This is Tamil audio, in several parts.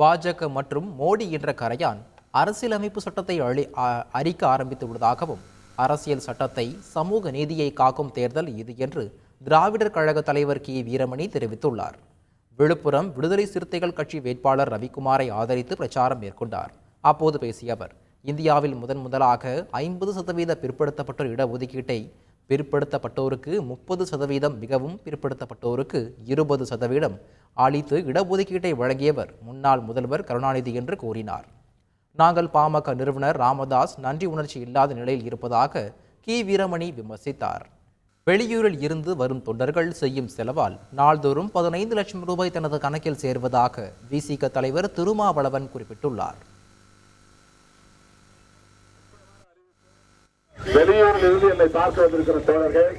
பாஜக மற்றும் மோடி என்ற கரையான் அரசியலமைப்பு சட்டத்தை அழி அறிக்க அரிக்க ஆரம்பித்து அரசியல் சட்டத்தை சமூக நீதியை காக்கும் தேர்தல் இது என்று திராவிடர் கழக தலைவர் கி. வீரமணி தெரிவித்துள்ளார். விழுப்புரம் விடுதலை சிறுத்தைகள் கட்சி வேட்பாளர் ரவிக்குமாரை ஆதரித்து பிரச்சாரம் மேற்கொண்டார். அப்போது பேசிய அவர் இந்தியாவில் முதன் முதலாக ஐம்பது சதவீத பிற்படுத்தப்பட்டோர் இடஒதுக்கீட்டை பிற்படுத்தப்பட்டோருக்கு முப்பது சதவீதம் மிகவும் பிற்படுத்தப்பட்டோருக்கு இருபது சதவீதம் அளித்து இடஒதுக்கீட்டை வழங்கியவர் முன்னாள் முதல்வர் கருணாநிதி என்று கூறினார். நாங்கள் பாமக நிறுவனர் ராமதாஸ் நன்றி உணர்ச்சி இல்லாத நிலையில் இருப்பதாக கி. வீரமணி விமர்சித்தார். வெளியூரில் இருந்து வரும் தொண்டர்கள் செய்யும் செலவால் நாள்தோறும் பதினைந்து லட்சம் ரூபாய் தனது கணக்கில் சேர்வதாக விசிக தலைவர் திருமாவளவன் குறிப்பிட்டுள்ளார். வெளியூரில் இருந்து என்னை பார்க்க வந்திருக்கிற தோழர்கள்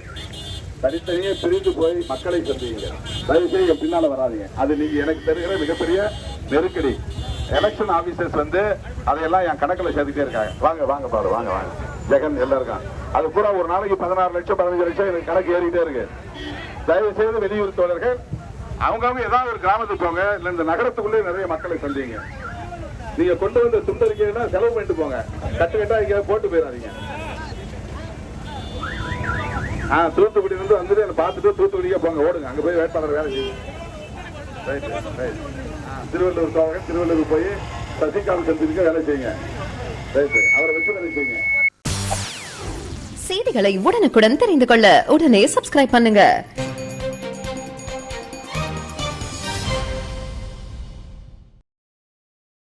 தனித்தனியே பிரிந்து போய் மக்களை சந்திங்க தயவு செய்து என் பின்னால வராதீங்க. அது நீங்க எனக்கு தருகிற மிகப்பெரிய நெருக்கடி. எலெக்ஷன் ஆபீசர்ஸ் வந்து அதையெல்லாம் என் கணக்கில் சேர்த்துட்டே இருக்காங்க. வாங்க வாங்க பாரு வாங்க வாங்க. ஜெகன் எல்லாம் அது பூரா ஒரு நாளைக்கு பதினாறு லட்சம் பதினஞ்சு லட்சம் எனக்கு கணக்கு ஏறிக்கிட்டே இருக்கு. தயவு செய்து வெளியூர் தோழர்கள் அவங்கவுங்க ஏதாவது ஒரு கிராமத்துக்கு போங்க இல்லை இந்த நகரத்துக்குள்ளே நிறைய மக்களை சந்திங்க நீங்க கொண்டு வந்த துண்டறிக்கைன்னா செலவு பண்ணிட்டு போங்க. கட்டு கட்டா இங்க போட்டு போயிடாதீங்க. ஆ தூத்துக்குடி வந்து வந்துட்டு என்னை பார்த்துட்டு தூத்துக்குடியே போங்க ஓடுங்க. அங்க போய் வேட்பாளர் வேலை செய்யுங்க. ரைட் ரைட் திருவள்ளூர் போவாங்க திருவள்ளூர் போய் சசிகாந்த் சந்திரிக்க வேலை செய்யுங்க. ரைட் அவரை வச்சு வேலை செய்யுங்க. செய்திகளை உடனுக்குடன் தெரிந்து கொள்ள உடனே சப்ஸ்கிரைப் பண்ணுங்க.